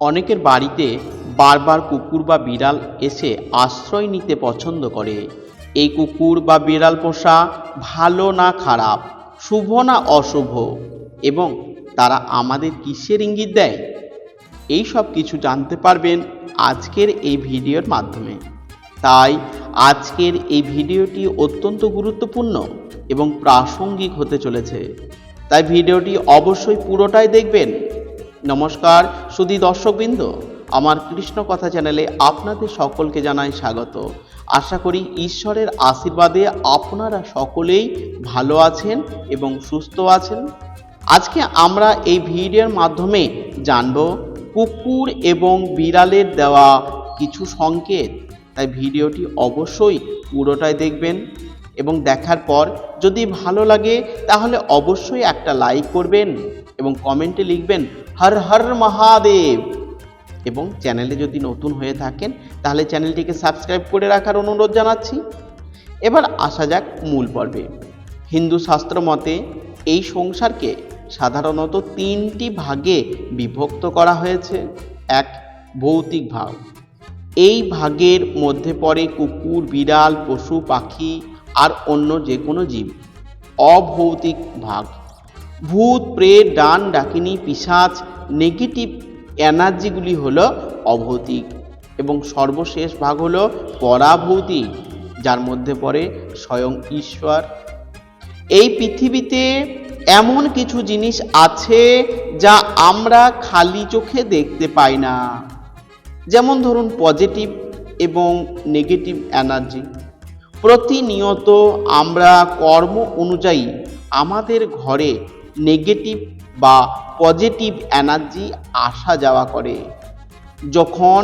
অনেকের বাড়িতে বারবার কুকুর বা বিড়াল এসে আশ্রয় নিতে পছন্দ করে। এই কুকুর বা বিড়াল পোষা ভালো না খারাপ, শুভ না অশুভ, এবং তারা আমাদের কিসের ইঙ্গিত দেয়? এই সব কিছু জানতে পারবেন আজকের এই ভিডিওর মাধ্যমে। তাই আজকের এই ভিডিওটি অত্যন্ত গুরুত্বপূর্ণ এবং প্রাসঙ্গিক হতে চলেছে। তাই ভিডিওটি অবশ্যই পুরোটাই দেখবেন। নমস্কার, সুধী দর্শকবৃন্দ। আমার কৃষ্ণ কথা চ্যানেলে আপনাদের সকলকে জানাই স্বাগত। আশা করি ঈশ্বরের আশীর্বাদে আপনারা সকলেই ভালো আছেন এবং সুস্থ আছেন। আজকে আমরা এই ভিডিওর মাধ্যমে জানব কুকুর এবং বিড়ালের দেওয়া কিছু সংকেত। তাই ভিডিওটি অবশ্যই পুরোটাই দেখবেন এবং দেখার পর যদি ভালো লাগে তাহলে অবশ্যই একটা লাইক করবেন। এবং কমেন্টে লিখবেন, হর হর মহাদেব। এবং চ্যানেলে যদি নতুন হয়ে থাকেন, তাহলে চ্যানেলটিকে সাবস্ক্রাইব করে রাখার অনুরোধ জানাচ্ছি। এবার আসা যাক মূল পর্বে। হিন্দু শাস্ত্র মতে, এই সংসারকে সাধারণত তিনটি ভাগে বিভক্ত করা হয়েছে। এক, ভৌতিক ভাগ এই ভাগের মধ্যে পড়ে কুকুর, বিড়াল, পশু, পাখি, আর অন্য যে কোনো জীব। অভৌতিক ভাগ। ভূত, প্রেত, ডান, ডাকিনী পিশাচ নেগেটিভ এনার্জিগুলি হলো অভৌতিক এবং সর্বশেষ ভাগ হলো পরাভৌতিক, যার মধ্যে পড়ে স্বয়ং ঈশ্বর। এই পৃথিবীতে এমন কিছু জিনিস আছে যা আমরা খালি চোখে দেখতে পাই না। যেমন ধরুন পজিটিভ এবং নেগেটিভ এনার্জি। প্রতিনিয়ত আমরা কর্ম অনুযায়ী আমাদের ঘরে নেগেটিভ বা পজিটিভ এনার্জি আসা যাওয়া করে। যখন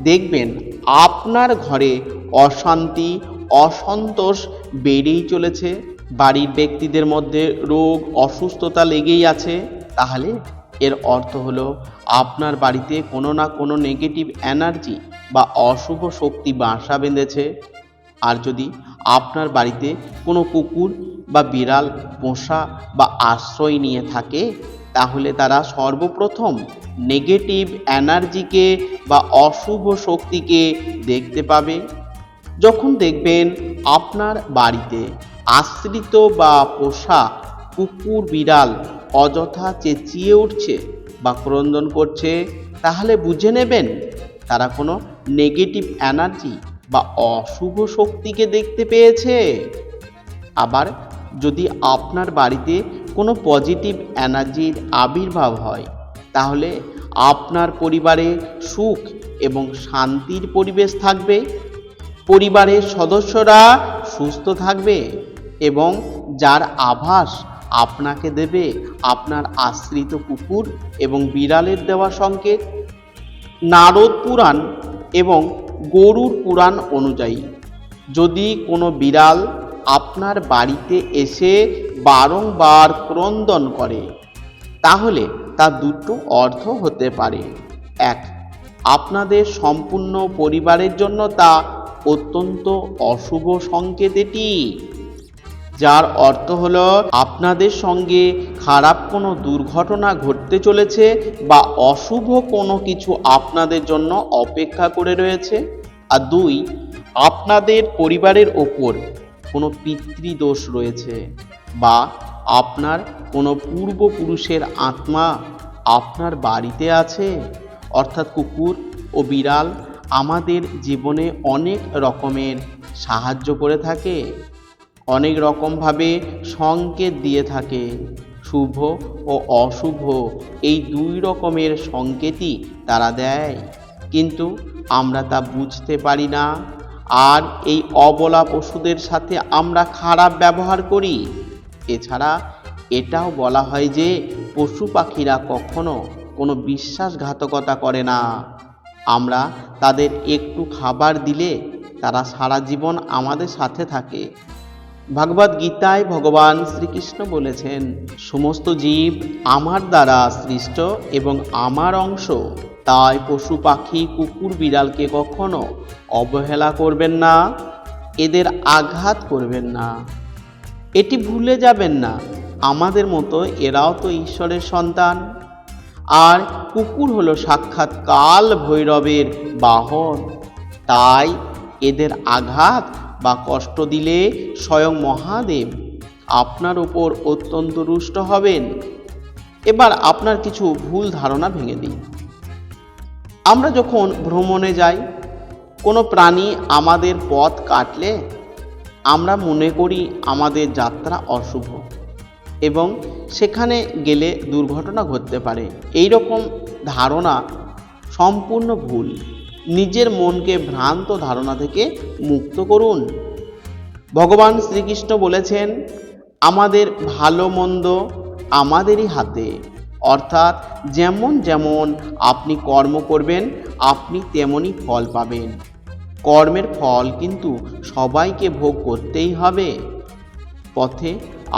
দেখবেন আপনার ঘরে অশান্তি, অসন্তোষ বেড়েই চলেছে, বাড়ির ব্যক্তিদের মধ্যে রোগ, অসুস্থতা লেগেই আছে, তাহলে এর অর্থ হলো আপনার বাড়িতে কোনো না কোনো নেগেটিভ এনার্জি বা অশুভ শক্তি বাসা বেঁধেছে। আর যদি আপনার বাড়িতে কোনো কুকুর বা বিড়াল, পোষা বা আশ্রয় নিয়ে থাকে, তাহলে তারা সর্বপ্রথম নেগেটিভ এনার্জিকে বা অশুভ শক্তিকে দেখতে পাবে। যখন দেখবেন আপনার বাড়িতে আশ্রিত বা পোষা কুকুর, বিড়াল অযথা চেঁচিয়ে উঠছে বা ক্রন্দন করছে, তাহলে বুঝে নেবেন তারা কোনো নেগেটিভ এনার্জি বা অশুভ শক্তিকে দেখতে পেয়েছে। আবার যদি আপনার বাড়িতে কোনো পজিটিভ এনার্জির আবির্ভাব হয়, তাহলে আপনার পরিবারে সুখ এবং শান্তির পরিবেশ থাকবে, পরিবারের সদস্যরা সুস্থ থাকবে এবং যার আভাস আপনাকে দেবে আপনার আশ্রিত কুকুর এবং বিড়ালের দেওয়া সংকেত। নারদ পুরাণ এবং গরুর পুরাণ অনুযায়ী, যদি কোনো বিড়াল আপনার বাড়িতে এসে বারংবার ক্রন্দন করে। তাহলে তা দুটো অর্থ হতে পারে। এক, আপনাদের সম্পূর্ণ পরিবারের জন্য তা অত্যন্ত অশুভ সংকেত এটি। যার অর্থ হল, আপনাদের সঙ্গে খারাপ কোনো দুর্ঘটনা ঘটতে চলেছে বা অশুভ কোনো কিছু আপনাদের জন্য অপেক্ষা করে রয়েছে। আর দুই, আপনাদের পরিবারের ওপর কোনো পিতৃদোষ রয়েছে বা আপনার কোনো পূর্বপুরুষের আত্মা আপনার বাড়িতে আছে? অর্থাৎ কুকুর ও বিড়াল আমাদের জীবনে অনেক রকমের সাহায্য করে থাকে, অনেক রকমভাবে সংকেত দিয়ে থাকে। শুভ ও অশুভ এই দুই রকমের সংকেতই তারা দেয়। কিন্তু আমরা তা বুঝতে পারি না। আর এই অবলা পশুদের সাথে আমরা খারাপ ব্যবহার করি। এছাড়া এটাও বলা হয় যে, পশু পাখিরা কখনো কোনো বিশ্বাসঘাতকতা করে না। আমরা তাদের একটু খাবার দিলে তারা সারা জীবন আমাদের সাথে থাকে। ভগবদ গীতায় ভগবান শ্রীকৃষ্ণ বলেছেন, সমস্ত জীব আমার দ্বারা সৃষ্ট এবং আমার অংশ তাই পশু পাখি, কুকুর, বিড়ালকে কখনো অবহেলা করবেন না, এদের আঘাত করবেন না। এটি ভুলে যাবেন না, আমাদের মতো এরাও তো ঈশ্বরের সন্তান। আর কুকুর হলো সাক্ষাৎ কাল ভৈরবের বাহন, তাই এদের আঘাত বা কষ্ট দিলে স্বয়ং মহাদেব আপনার উপর অত্যন্ত রুষ্ট হবেন। এবার আপনার কিছু ভুল ধারণা ভেঙে দিই আমরা যখন ভ্রমণে যাই, কোনো প্রাণী আমাদের পথ কাটলে আমরা মনে করি আমাদের যাত্রা অশুভ এবং সেখানে গেলে দুর্ঘটনা ঘটতে পারে। এই রকম ধারণা সম্পূর্ণ ভুল। নিজের মনকে ভ্রান্ত ধারণা থেকে মুক্ত করুন। ভগবান শ্রীকৃষ্ণ বলেছেন, আমাদের ভালো মন্দ আমাদেরই হাতে। অর্থাৎ যেমন যেমন আপনি কর্ম করবেন, আপনি তেমনই ফল পাবেন। কর্মের ফল কিন্তু সবাইকে ভোগ করতেই হবে। পথে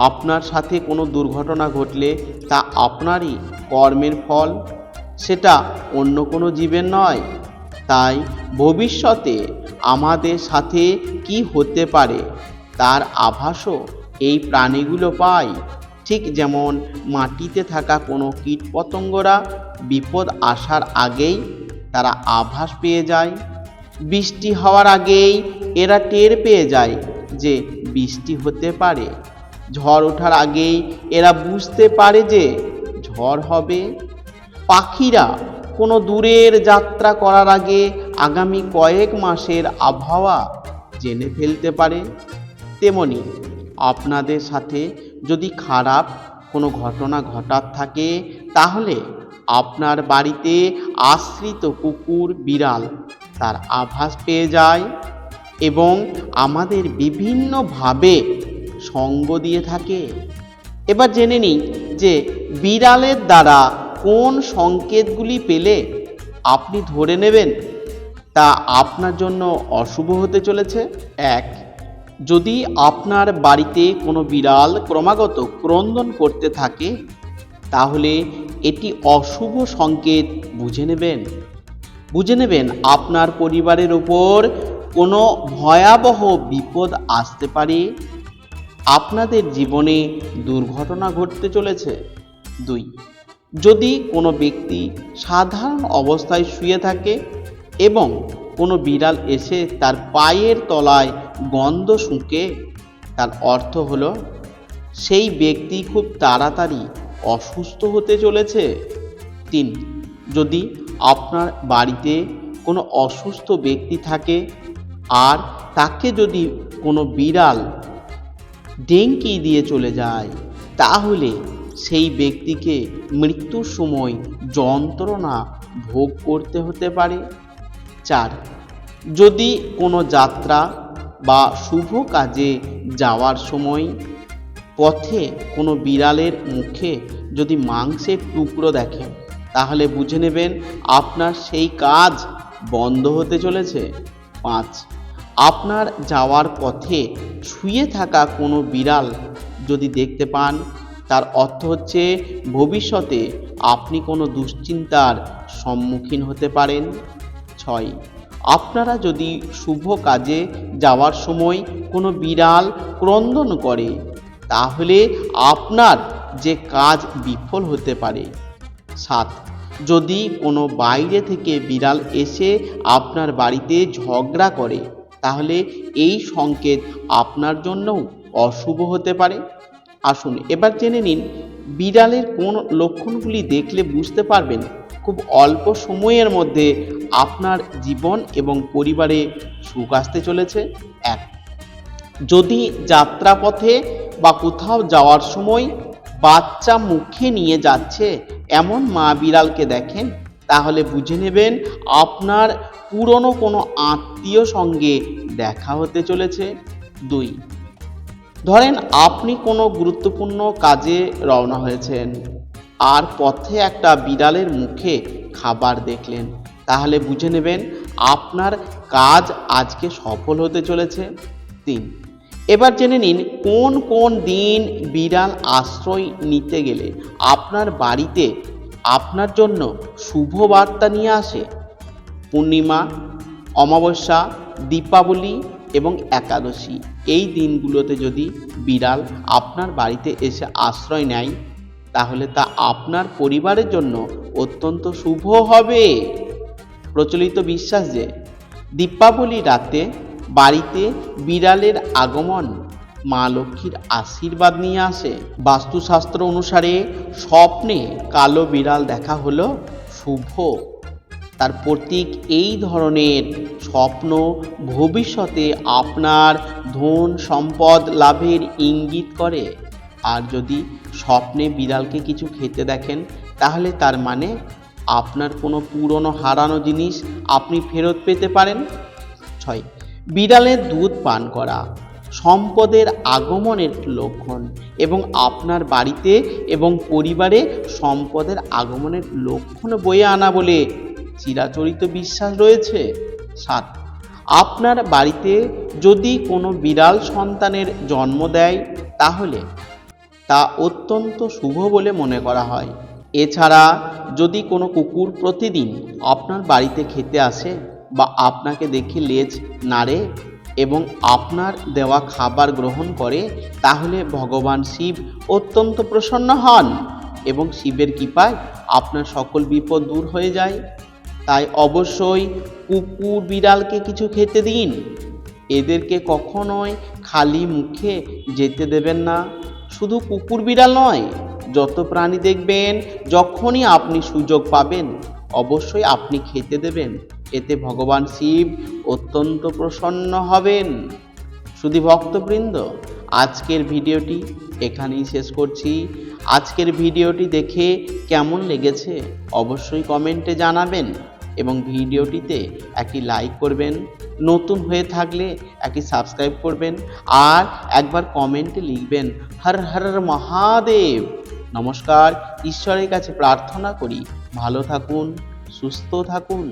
আপনার সাথে কোনো দুর্ঘটনা ঘটলে তা আপনারই কর্মের ফল, সেটা অন্য কোনো জীবের নয়। তাই ভবিষ্যতে আমাদের সাথে কি হতে পারে, তার আভাসও এই প্রাণীগুলো পায়। ঠিক যেমন মাটিতে থাকা কোনো কীটপতঙ্গরা বিপদ আসার আগেই তারা আভাস পেয়ে যায়। বৃষ্টি হওয়ার আগেই এরা টের পেয়ে যায় যে বৃষ্টি হতে পারে। ঝড় ওঠার আগেই এরা বুঝতে পারে যে ঝড় হবে। পাখিরা কোনো দূরের যাত্রা করার আগে আগামী কয়েক মাসের আবহাওয়া জেনে ফেলতে পারে। তেমনি আপনাদের সাথে যদি খারাপ কোনো ঘটনা ঘটার থাকে, তাহলে আপনার বাড়িতে আশ্রিত কুকুর বিড়াল তার আভাস পেয়ে যায় এবং আমাদের বিভিন্নভাবে সঙ্গ দিয়ে থাকে। এবার জেনে নিই যে বিড়ালের দ্বারা কোন সংকেতগুলি পেলে আপনি ধরে নেবেন তা আপনার জন্য অশুভ হতে চলেছে। এক যদি আপনার বাড়িতে কোনো বিড়াল ক্রমাগত ক্রন্দন করতে থাকে, তাহলে এটি অশুভ সংকেত বুঝে নেবেন। বুঝে নেবেন আপনার পরিবারের ওপর কোনো ভয়াবহ বিপদ আসতে পারে। আপনাদের জীবনে দুর্ঘটনা ঘটতে চলেছে। দুই, যদি কোনো ব্যক্তি সাধারণ অবস্থায় শুয়ে থাকে এবং কোনো বিড়াল এসে তার পায়ের তলায় গন্ধ শুঁকে, তার অর্থ হলো, সেই ব্যক্তি খুব তাড়াতাড়ি অসুস্থ হতে চলেছে। তিন, যদি আপনার বাড়িতে কোনো অসুস্থ ব্যক্তি থাকে, আর তাকে যদি কোনো বিড়াল ডেঙ্কি দিয়ে চলে যায়, তাহলে সেই ব্যক্তিকে মৃত্যুর সময় যন্ত্রণা ভোগ করতে হতে পারে। চার। যদি কোনো যাত্রা বা শুভ কাজে যাওয়ার সময় পথে কোনো বিড়ালের মুখে যদি মাংসের টুকরো দেখেন তাহলে বুঝে নেবেন আপনার সেই কাজ বন্ধ হতে চলেছে। পাঁচ। আপনার যাওয়ার পথে শুয়ে থাকা কোনো বিড়াল যদি দেখতে পান, তার অর্থ হচ্ছে ভবিষ্যতে আপনি কোনো দুশ্চিন্তার সম্মুখীন হতে পারেন। ছয় আপনারা যদি শুভ কাজে যাওয়ার সময় কোনো বিড়াল ক্রন্দন করে, তাহলে আপনার যে কাজ বিফল হতে পারে। সাত, যদি কোনো বাইরে থেকে বিড়াল এসে আপনার বাড়িতে ঝগড়া করে, তাহলে এই সংকেত আপনার জন্যও অশুভ হতে পারে। আসুন এবার জেনে নিন, বিড়ালের কোন লক্ষণগুলি দেখলে বুঝতে পারবেন খুব অল্প সময়ের মধ্যে আপনার জীবন এবং পরিবারে সুখ আসতে চলেছে? এক। যদি যাত্রাপথে বা কোথাও যাওয়ার সময় বাচ্চা মুখে নিয়ে যাচ্ছে এমন মা বিড়ালকে দেখেন, তাহলে বুঝে নেবেন আপনার পুরনো কোনো আত্মীয় সঙ্গে দেখা হতে চলেছে। দুই। ধরেন আপনি কোনো গুরুত্বপূর্ণ কাজে রওনা হয়েছেন। আর পথে একটা বিড়ালের মুখে খাবার দেখলেন। তাহলে বুঝে নেবেন আপনার কাজ আজকে সফল হতে চলেছে। তিন, এবার জেনে নিন কোন কোন দিন বিড়াল আশ্রয় নিতে গেলে আপনার বাড়িতে আপনার জন্য শুভ বার্তা নিয়ে আসে? পূর্ণিমা, অমাবস্যা, দীপাবলি এবং একাদশী। এই দিনগুলোতে যদি বিড়াল আপনার বাড়িতে এসে আশ্রয় নেয় তাহলে তা আপনার পরিবারের জন্য অত্যন্ত শুভ হবে। প্রচলিত বিশ্বাস যে, দীপাবলি রাতে বাড়িতে বিড়ালের আগমন, মা লক্ষ্মীর আশীর্বাদ নিয়ে আসে। বাস্তুশাস্ত্র অনুসারে স্বপ্নে কালো বিড়াল দেখা হলো শুভ। তার প্রতীক এই ধরনের স্বপ্ন ভবিষ্যতে আপনার ধন সম্পদ লাভের ইঙ্গিত করে। আর যদি স্বপ্নে বিড়ালকে কিছু খেতে দেখেন, তাহলে তার মানে আপনার কোনো পুরনো হারানো জিনিস আপনি ফেরত পেতে পারেন। ছয় বিড়ালের দুধ পান করা সম্পদের আগমনের লক্ষণ এবং আপনার বাড়িতে এবং পরিবারে সম্পদের আগমনের লক্ষণ বয়ে আনা বলে চিরাচরিত বিশ্বাস রয়েছে। সাত, আপনার বাড়িতে যদি কোনো বিড়াল সন্তানের জন্ম দেয়, তাহলে তা অত্যন্ত শুভ বলে মনে করা হয়। এছাড়া যদি কোনো কুকুর প্রতিদিন আপনার বাড়িতে খেতে আসে বা আপনাকে দেখে লেজ নাড়ে এবং আপনার দেওয়া খাবার গ্রহণ করে, তাহলে ভগবান শিব অত্যন্ত প্রসন্ন হন এবং শিবের কৃপায় আপনার সকল বিপদ দূর হয়ে যায়। তাই অবশ্যই কুকুর বিড়ালকে কিছু খেতে দিন। এদেরকে কখনোই খালি মুখে যেতে দেবেন না। শুধু কুকুর বিড়াল নয়, যত প্রাণী দেখবেন, যখনই আপনি সুযোগ পাবেন, অবশ্যই আপনি খেতে দেবেন। এতে ভগবান শিব অত্যন্ত প্রসন্ন হবেন। শুধু ভক্তবৃন্দ, আজকের ভিডিওটি এখানেই শেষ করছি। আজকের ভিডিওটি দেখে কেমন লেগেছে, অবশ্যই কমেন্টে জানাবেন। এবং ভিডিওটিতে একটি লাইক করবেন, নতুন হয়ে থাকলে একটি সাবস্ক্রাইব করবেন আর একবার কমেন্টে লিখবেন হর হর মহাদেব। নমস্কার, ঈশ্বরের কাছে প্রার্থনা করি, ভালো থাকুন, সুস্থ থাকুন।